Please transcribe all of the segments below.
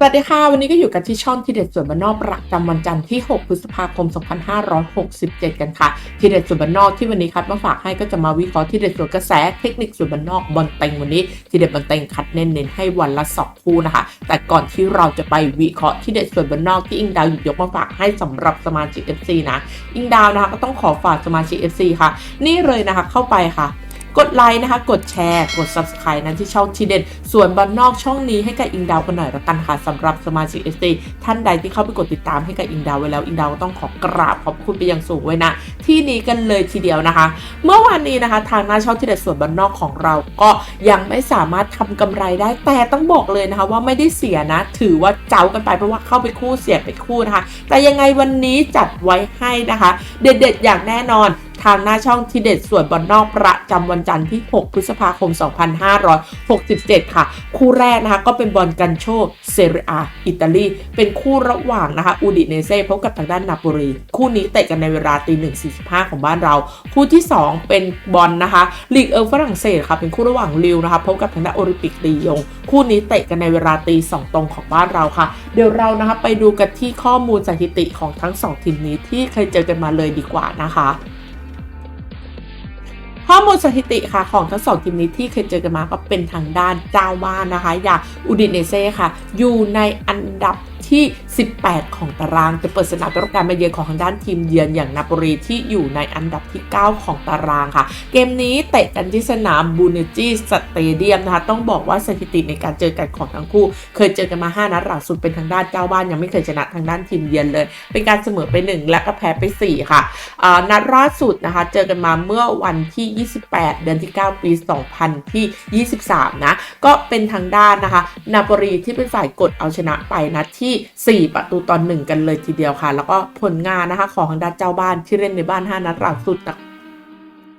สวัสดีค่ะ วันนี้ก็อยู่กันที่ช่องทีเด็ดส่วนบ้านนอกประจำวันจันทร์ที่ 6 พฤษภาคม 2567 กันค่ะทีเด็ดส่วนบ้านนอกที่วันนี้คัดมาฝากให้ก็จะมาวิเคราะห์ทีเด็ดส่วนกระแสเทคนิคส่วนบ้านนอกบอลเต็งวันนี้ทีเด็ดบอลเต็งคัดเน้นๆให้วันละสองคู่นะคะ แต่ก่อนที่เราจะไปวิเคราะห์ทีเด็ดส่วนบ้านนอกที่อิงดาวหยิบยกมาฝากให้สำหรับสมาชิก FC นะอิงดาวนะคะก็ต้องขอฝากสมาชิก FC ค่ะ นี่เลยนะคะเข้าไปค่ะ กดไลค์นะคะ กดแชร์ กด subscribe นั้นที่ช่องทีเด็ด ส่วนบันนอกช่องนี้ให้กับอิงดาวกันหน่อยละกันค่ะสำหรับสมาชิก SD ท่านใดที่เข้าไปกดติดตามให้กับอิงดาวไว้แล้วอิงดาวต้องขอกราบขอบคุณไปยังสูงไว้นะ ที่นี้กันเลยทีเดียวนะคะ เมื่อวานนี้นะคะ ทางหน้าช่องทีเด็ดส่วนบันนอกของเราก็ยังไม่สามารถทำกำไรได้ แต่ต้องบอกเลยนะคะ ว่าไม่ได้เสียนะ ถือว่าเจ้ากันไปเพราะว่าเข้าไปคู่เสียไปคู่นะคะ แต่ยังไงวันนี้จัดไว้ให้นะคะ เด็ดๆอย่างแน่นอน ทางหน้าช่องทีเด็ดส่วนบอลนอกประจำวันจันทร์ที่ 6 พฤษภาคม 2567 ค่ะ คู่แรกนะคะก็เป็นบอลกันโชเซเรียอิตาลีเป็นคู่ระหว่างนะคะอูดิเนเซ่พบกับทางด้านนาโปลีคู่นี้เตะกันในเวลาตีหนึ่งสี่สิบห้าของบ้านเรา คู่ที่ 2 เป็นบอลนะคะลีกเออฝรั่งเศสค่ะเป็นคู่ระหว่างลิวนะคะพบกับทางด้านโอลิมปิกลียง คู่นี้เตะกันในเวลาตีสองตรงของบ้านเราค่ะ เดี๋ยวเรานะคะไปดูกันที่ข้อมูลสถิติของทั้งสองทีมนี้ที่เคยเจอกันมาเลยดีกว่านะคะ ข้อมูลสถิติค่ะของทั้งสองทีมนี้ที่เคยเจอกันมาก็เป็นทางด้านเจ้าบ้านนะคะ อย่างอูดิเนเซ่ค่ะ อยู่ในอันดับที่ 18 ของตารางจะเปิดสนามรับการมาเยือนของทางด้านทีมเยือนอย่างนาโปลีที่อยู่ในอันดับที่ 9 ของตารางค่ะ เกมนี้เตะกันที่สนามบูเนจีสเตเดียมนะคะต้องบอกว่าสถิติในการเจอกันของทั้งคู่ เคยเจอกันมา 5 นัดหลังสุดเป็นทางด้านเจ้าบ้านยังไม่เคยชนะทางด้านทีมเยือนเลย เป็นการเสมอไป 1 และก็แพ้ไป 4 ค่ะอ่านัดล่าสุดนะคะเจอกันมาเมื่อวันที่ 28 เดือนที่ 9 ปี 2000 ที่ 23 นะ ก็เป็นทางด้านนะคะนาโปลีที่เป็นฝ่ายกดเอาชนะไปนะที่ 4ประตูต่อหนึ่งกันเลยทีเดียวค่ะ แล้วก็ผลงานนะคะของทางด้านเจ้าบ้านที่เล่นในบ้าน 5 นัดหลังสุด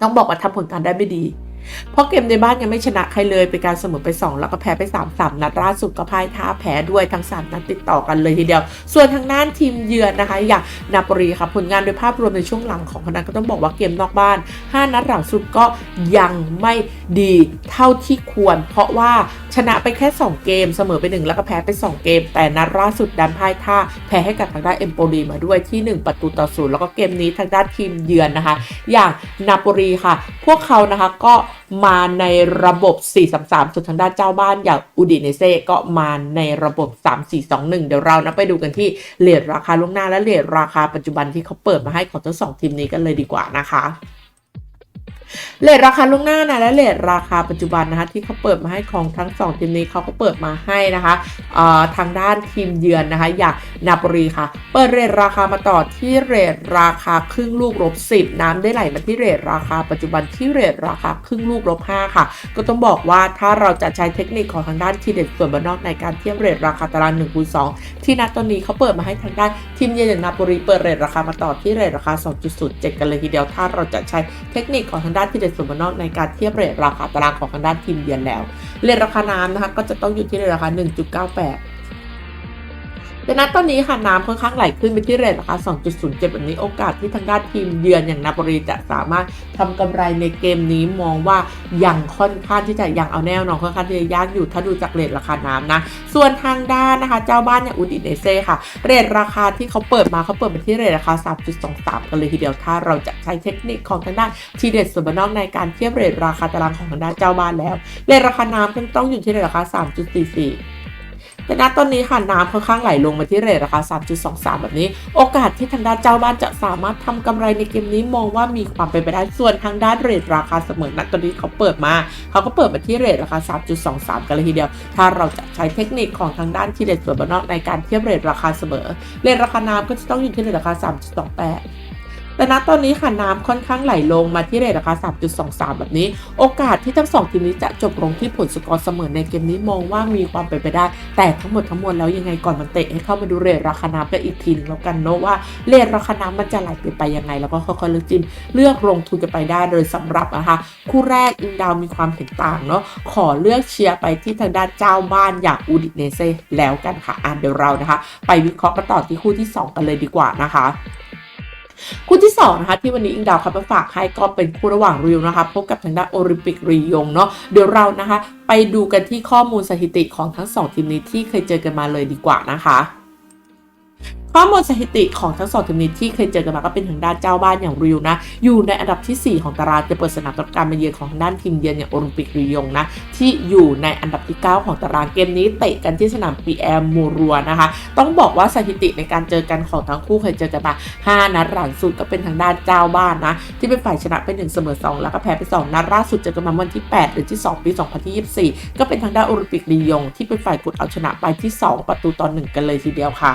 ต้องบอกว่าทำผลงานได้ไม่ดี เพราะเกมในบ้านยังไม่ชนะใครเลยเป็นการเสมอไป 2 แล้วก็แพ้ไป3 3นัดล่าสุดก็พ่ายท่าแพ้ด้วยทั้ง3นัดติดต่อกันเลยทีเดียว ส่วนทางด้านทีมเยือนนะคะ อย่างนาปลีค่ะผลงานโดยภาพรวมในช่วงหลังของคณะก็ต้องบอกว่าเกมนอกบ้าน 5 นัดหลังสุดก็ยังไม่ดีเท่าที่ควร เพราะว่าชนะไปแค่ 2 เกมเสมอไป 1 แล้วก็แพ้ไป 2 เกม แต่นัดล่าสุดดันพ่ายท่าแพ้ให้กับทางด้านเอมโปลีมาด้วยที่ 1 ประตูต่อศูนย์แล้วก็เกมนี้ทางด้านทีมเยือนนะคะ อย่างนาปลีค่ะ พวกเขานะคะก็มาในระบบ 4-3-3 ส่วนทางด้านเจ้าบ้านอย่างอูดิเนเซ่ก็มาในระบบ 3-4-2-1 เดี๋ยวเรานะไปดูกันที่เลทราคาล่วงหน้าและเลทราคาปัจจุบันที่เขาเปิดมาให้ของทั้งสองทีมนี้กันเลยดีกว่านะคะ เลทราคาล่วงหน้านะและเลทราคาปัจจุบันนะคะที่เขาเปิดมาให้ของทั้งสองทีมนี้เขาก็เปิดมาให้นะคะทางด้านทีมเยือนนะคะอย่างนาปลีค่ะ เปิดเรทราคามาต่อที่เรทราคาครึ่งลูกลบ10 น้ำได้ไหลมาที่เรทราคาปัจจุบันที่เรทราคาครึ่งลูกลบ5ค่ะ ก็ต้องบอกว่าถ้าเราจะใช้เทคนิคของทางด้านทีเด็ดส่วนบนนอกในการเทียบเรทราคาตาราง1คูณ2ที่นัดตอนนี้เขาเปิดมาให้ทางด้านทีมเยือนอย่างนาปลีเปิดเรทราคามาต่อที่เรทราคา 2.07 กันเลยทีเดียวถ้าเราจะใช้เทคนิคของทางด้านทีเด็ดส่วนบนนอกในการเทียบเรทราคาตารางของทางด้านทีมเยือนแล้วเรทราคาน้ำนะคะก็จะต้องอยู่ที่เรทราคา 1.98 แต่ณตอนนี้ค่ะน้ำค่อนข้างไหลขึ้นไปที่เรทราคา 2.07 แบบนี้โอกาสที่ทางด้านทีมเยือนอย่างนาโปลีจะสามารถทำกำไรในเกมนี้มองว่ายังค่อนข้างที่จะยังเอาแน่นอนค่อนข้างที่จะยากอยู่ถ้าดูจากเรทราคาน้ำนะ ส่วนทางด้านนะคะ เจ้าบ้านอย่างอูดิเนเซ่ค่ะ เรทราคาที่เขาเปิดมาเขาเปิดมาที่เรทราคา 3.23 กันเลยทีเดียวถ้าเราจะใช้เทคนิคของทางด้านทีเด็ดส่วนบนนอกในการเทียบเรทราคาตารางของทางด้านเจ้าบ้านแล้ว เรทราคาน้ำก็ต้องอยู่ที่เรทราคา 3.44 แต่ณตอนนี้ค่ะน้ำค่อนข้างไหลลงมาที่เรทราคา 3.23 แบบนี้ โอกาสที่ทางด้านเจ้าบ้านจะสามารถทำกำไรในเกมนี้มองว่ามีความเป็นไปได้ส่วนทางด้านเรทราคาเสมอณตอนนี้เขาเปิดมา เขาก็เปิดมาที่เรทราคา 3.23 กันเลยทีเดียว ถ้าเราจะใช้เทคนิคของทางด้านที่เด็ดส่วนบนนอกในการเทียบเรทราคาเสมอ เรทราคาน้ำก็จะต้องอยู่ที่เรทราคา 3.28 แต่ณตอนนี้ค่ะน้ำค่อนข้างไหลลงมาที่เรทราคา 3.23 แบบนี้ โอกาสที่ทั้งสองทีมนี้จะจบลงที่ผลสกอร์เสมอในเกมนี้มองว่ามีความเป็นไปได้ แต่ทั้งหมดทั้งมวลแล้วยังไงก่อนมันเตะให้เข้ามาดูเรทราคาน้ำกันอีกทีนึงแล้วกันเนาะว่าเรทราคาน้ำมันจะไหลเปไปยังไง แล้วก็ค่อยๆเลือกจิ้มเลือกลงทุนกันไปได้โดยสำหรับนะคะคู่แรกอิงดาวมีความเห็นต่างเนาะขอเลือกเชียร์ไปที่ทางด้านเจ้าบ้านอย่างอูดิเนเซ่แล้วกันค่ะอะเดี๋ยวเรานะคะ ไปวิเคราะห์กันต่อที่คู่ที่สองกันเลยดีกว่านะคะ คู่ที่สองนะคะที่วันนี้อิงดาวคับมาฝากให้ก็เป็นคู่ระหว่างริวนะคะพบกับทางด้านโอลิมปิกรียงเนาะเดี๋ยวเรานะคะ ไปดูกันที่ข้อมูลสถิติของทั้งสองทีมนี้ที่เคยเจอกันมาเลยดีกว่านะคะ ข้อมูลสถิติของทั้งสองทีมนี้ที่เคยเจอกันมาก็เป็นทางด้านเจ้าบ้านอย่างริวนะ อยู่ในอันดับทีสี่4 ของตารางจะเปิดสนามรับการมาเยือนของทางด้านทีมเยือนอย่างโอลิมปิกรียงนะ ที่อยู่ในอันดับที่ 9 ของตารางเกมนี้เตะกันที่สนามปีแอมมูรัวนะคะ ต้องบอกว่าสถิติในการเจอกันของทั้งคู่เคยเจอกันมา5นัดหลังสุดก็เป็นทางด้านเจ้าบ้านนะ ที่เป็นฝ่ายชนะไป1เสมอ2แล้วก็แพ้ไป2นัดล่าสุดเจอกันมาวันที่ 8 หรือที่ 2 ปี 2024 ก็เป็นทางด้านโอลิมปิกลียง ที่เป็นฝ่ายกดเอาชนะไปที่ 2 ประตูต่อ1กันเลยทีเดียวค่ะ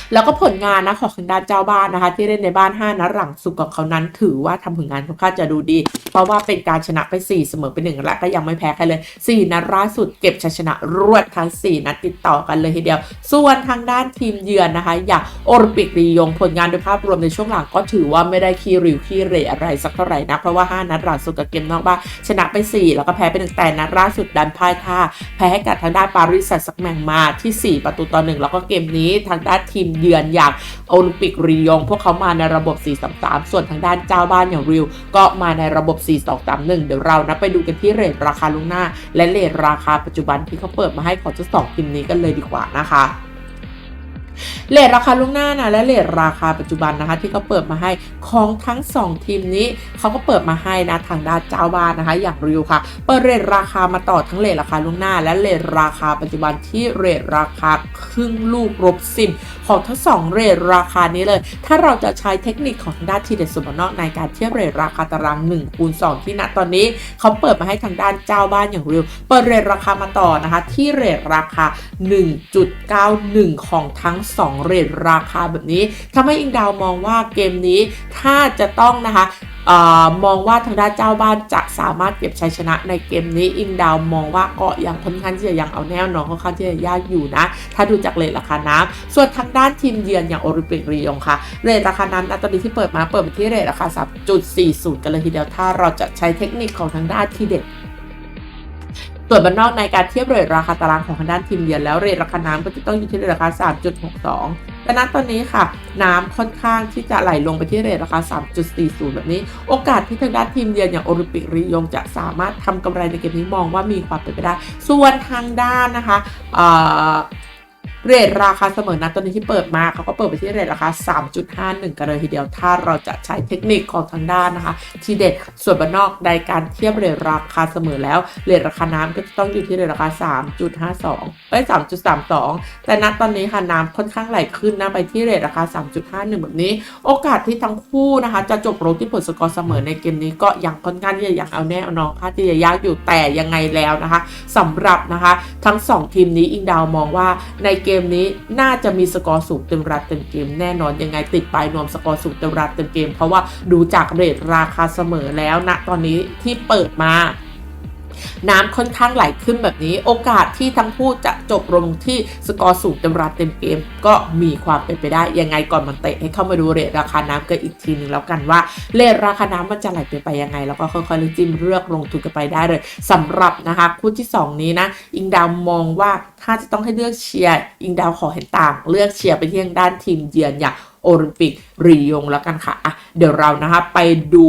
แล้วก็ผลงานนะของทางด้านเจ้าบ้านนะคะ ที่เล่นในบ้าน5นัดหลังสุดของเขานั้น ถือว่าทำผลงานค่อนข้างจะดูดี เพราะว่าเป็นการชนะไป 4 เสมอไป1และก็ยังไม่แพ้ใครเลย 4 นัดล่าสุดเก็บชัยชนะรวดทั้ง 4 นัดติดต่อกันเลยทีเดียว ส่วนทางด้านทีมเยือนนะคะ อย่างโอลิมปิกรียงผลงานโดยภาพรวมในช่วงหลังก็ถือว่าไม่ได้ขี้ริวขี้เหรอะไรสักเท่าไหร่นะเพราะว่า 5 นัดหลังสุดกับเกมนอกบ้านชนะไป 4 แล้วก็แพ้ไปหนึ่งแต่นัดล่าสุดดันพ่ายท่าแพ้ให้กับทางด้านปารีสแซงต์แร์แมงมาที่ 4 ประตูต่อหนึ่งแล้วก็เกมนี้ทางด้านทีมเยือนอย่างโอลิมปิกรียง พวกเขามาในระบบ 4-3-3 ส่วนทางด้านเจ้าบ้านอย่างริว ก็มาในระบบ 4-2-3-1 เดี๋ยวเรานะไปดูกันที่เรทราคาลุงหน้า และเรทราคาปัจจุบันที่เขาเปิดมาให้ของเจ้าสองทีมนี้กันเลยดีกว่านะคะ เลทราคาล่วงหน้านะและเลทราคาปัจจุบันนะคะ ที่เขาเปิดมาให้ของทั้ง 2 ทีมนี้เขาก็เปิดมาให้นะทางด้านเจ้าบ้านนะคะ อย่างริวค่ะ เปิดเรทราคามาต่อทั้งเลทราคาล่วงหน้า และเลทราคาปัจจุบันที่เรทราคาครึ่งลูกรบซิมของทั้งสองเรทราคานี้เลย ถ้าเราจะใช้เทคนิคของทางด้านทีเด็ดสุดนอกในการเทียบเรทราคาตาราง1คูณ2ที่ณตอนนี้เขาเปิดมาให้ทางด้านเจ้าบ้านอย่างริวเปิดเรทราคามาต่อนะคะ ที่เรทราคา 1.91 ของทั้ง2 เรทราคาแบบนี้ทำให้อิงดาวมองว่าเกมนี้ถ้าจะต้องนะคะออมองว่าทางด้านเจ้าบ้านจะสามารถเก็บชัยชนะในเกมนี้อิงดาวมองว่าก็ยังค่อนข้างที่จะยังเอาแน่นอนค่อนข้างที่จะยากอยู่นะ ถ้าดูจากเรทราคาน้ำส่วนทางด้านทีมเยือนอย่างโอลิมปิกรียงค่ะเรทราคาน้ำตอนนี้ที่เปิดมาเปิดไปที่เรทราคา3.40 กันเลยทีเดียวถ้าเราจะใช้เทคนิคของทางด้านทีเด็ด ส่วนบันนอกในการเทียบเรทราคาตารางของทางด้านทีมเยือนแล้วเรทราคาน้ำก็จะต้องอยู่ที่เรทราคา 3.62แต่ณตอนนี้ค่ะ น้ำค่อนข้างที่จะไหลลงไปที่เรทราคา 3.40 แบบนี้ โอกาสที่ทางด้านทีมเยือนอย่างโอลิมปิกริยงจะสามารถทำกำไรในเกมนี้มองว่ามีความเป็นไปได้ ส่วนทางด้านนะคะ เรทราคาเสมอนะตอนนี้ที่เปิดมาเขาก็เปิดไปที่เรทราคา 3.51 กันเลยทีเดียว ถ้าเราจะใช้เทคนิคของทางด้านนะคะ ที่เด็ดส่วนบนนอกในการเทียบเรทราคาเสมอแล้วเรทราคาน้ำก็จะต้องอยู่ที่เรทราคา 3.52เอ้ย3.32 แต่ณตอนนี้ค่ะน้ำค่อนข้างไหลขึ้นนะไปที่เรทราคา 3.51 แบบนี้ โอกาสที่ทั้งคู่นะคะ จะจบลงที่ผลสกอร์เสมอในเกมนี้ก็ยังค่อนข้างที่จะยังเอาแน่เอานอนค่าที่จะยากอยู่แต่ยังไงแล้วนะคะสำหรับนะคะ ทั้งสองทีมนี้อิงดาวมองว่าในเกมนี้น่าจะมีสกอร์สูงเต็มรัดเต็มเกมแน่นอนยังไงติดปลายนวมสกอร์สูงเต็มรัดเต็มเกม เพราะว่าดูจากเรทราคาเสมอแล้วนะตอนนี้ที่เปิดมา น้ำค่อนข้างไหลขึ้นแบบนี้ โอกาสที่ทั้งคู่จะจบลงที่สกอร์สูงเต็มรัดเต็มเกม ก็มีความเป็นไปได้ยังไงก่อนมันเตะให้เข้ามาดูเรทราคาน้ำกันอีกทีหนึ่งแล้วกันว่าเรทราคาน้ำมันจะไหลไปไปยังไง แล้วก็ค่อยๆเลือกจิ้มเลือกลงทุนกันไปได้เลยสำหรับนะคะคู่ที่ 2 นี้นะอิงดาวมองว่าถ้าจะต้องให้เลือกเชียร์อิงดาวขอเห็นต่าง เลือกเชียร์ไปที่ทางด้านทีมเยือนอย่างโอลิมปิกรียงแล้วกันค่ะอะเดี๋ยวเรานะคะไปดู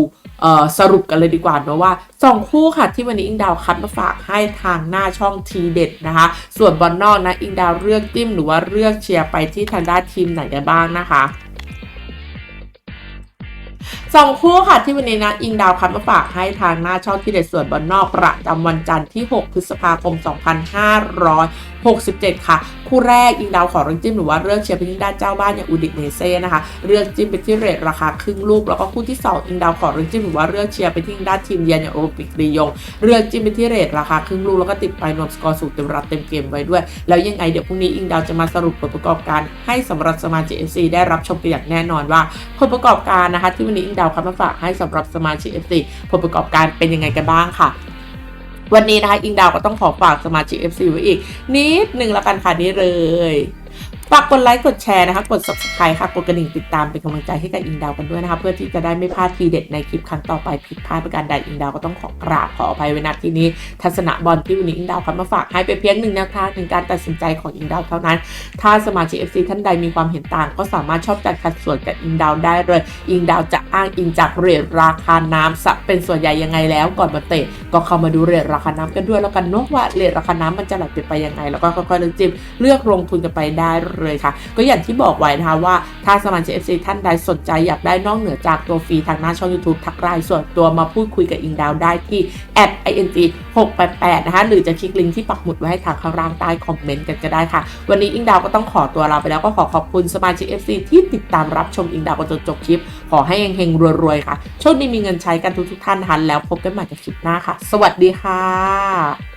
สรุปกันเลยดีกว่าเนะว่าสองคู่ค่ะที่วันนี้อิงดาวคัดมาฝากให้ทางหน้าช่องทีเด็ดนะคะ ส่วนบอลนอกนะอิงดาวเลือกจิ้มหรือว่าเลือกเชียร์ไปที่ทางด้านทีมไหนกันบ้างนะคะ สองคู่ค่ะที่วันนี้นะอิงดาวคัดมาฝากให้ทางหน้าช่องที่เด็ดส่วนบอลนอกประจำวันจันทร์ที่ 6 พฤษภาคม 2567 ค่ะ คู่แรกอิงดาวขอเลือกจิ้มหรือว่าเลือกเชียร์ไปที่ด้านเจ้าบ้านอย่างอูดิเนเซ่นะคะเลือกจิ้มไปที่เรทราคาครึ่งลูก แล้วก็คู่ที่สองอิงดาวขอเลือกจิ้มหรือว่าเลือกเชียร์ไปที่ด้านทีมเยือนอย่างโอลิมปิกรียงเลือกจิ้มไปที่เรทราคาครึ่งลูกแล้วก็ติดไปนวมสกอร์สูงเต็มรัดเต็มเกมไว้ด้วย แล้วยังไงเดี๋ยวพรุ่งนี้อิงดาวจะมาสรุปผลประกอบการให้สำหรับสมาชิก FC ได้รับชมกันอย่างแน่นอนว่าผลประกอบการนะคะที่วันนี้อิงดาวคัดมาฝากให้สำหรับสมาชิก FC ผลประกอบการเป็นยังไงกันบ้างค่ะวันนี้นะคะอิงดาวก็ต้องขอฝากสมาชิก FC ไว้อีก นิดหนึ่งละกันค่ะนี่เลย ฝากกดไลค์กดแชร์นะคะกด subscribe ค่ะกดกระดิ่งติดตามเป็นกำลังใจให้กับอิงดาวกันด้วยนะคะเพื่อที่จะได้ไม่พลาดทีเด็ดในคลิปครั้งต่อไปผิดพลาดประการใดอิงดาวก็ต้องขอกราบขออภัยไว้ณที่นี้ ทัศนะบอลที่วันนี้อิงดาวคัดมาฝากให้ไปเพียงหนึ่งแนวทางหนึ่งการตัดสินใจของอิงดาวเท่านั้น ถ้าสมาชิก FC ท่านใดมีความเห็นต่าง ก็สามารถชอบจัดขัดส่วนกับอิงดาวได้เลย อิงดาวจะอ้างอิงจากเรทราคาน้ำสัเป็นส่วนใหญ่ยังไงแล้วก่อนมาเตะก็เข้ามาดูเรทราคาน้ำกันด้วยแล้วกันเนอะว่าเรทราคาน้ำมันจะไหลเปลี่ยนไปยังไง แล้วก็ค่อยๆเลือกจิ้มเลือกลงทุนกันไปได้เลยค่ะ ก็อย่างที่บอกไว้นะคะว่าถ้าสมาชิก FC ท่านใดสนใจอยากได้นอกเหนือจากตัวฟรีทางหน้าช่อง YouTube ทักไลน์ส่วนตัวมาพูดคุยกับอิงดาวได้ที่ at ing 688นะคะหรือจะคลิกลิงก์ที่ปักหมุดไว้ให้ทางข้างล่างใต้คอมเมนต์กันก็ได้ค่ะ วันนี้อิงดาวก็ต้องขอตัวลาไปแล้วก็ขอขอบคุณสมาชิก FC ที่ติดตามรับชมอิงดาวกันจนจบคลิป ขอให้เฮงๆรวยๆค่ะโชคดีมีเงินใช้กันทุกๆท่านนะคะแล้วพบกันใหม่กับคลิปหน้าค่ะ สวัสดีค่ะ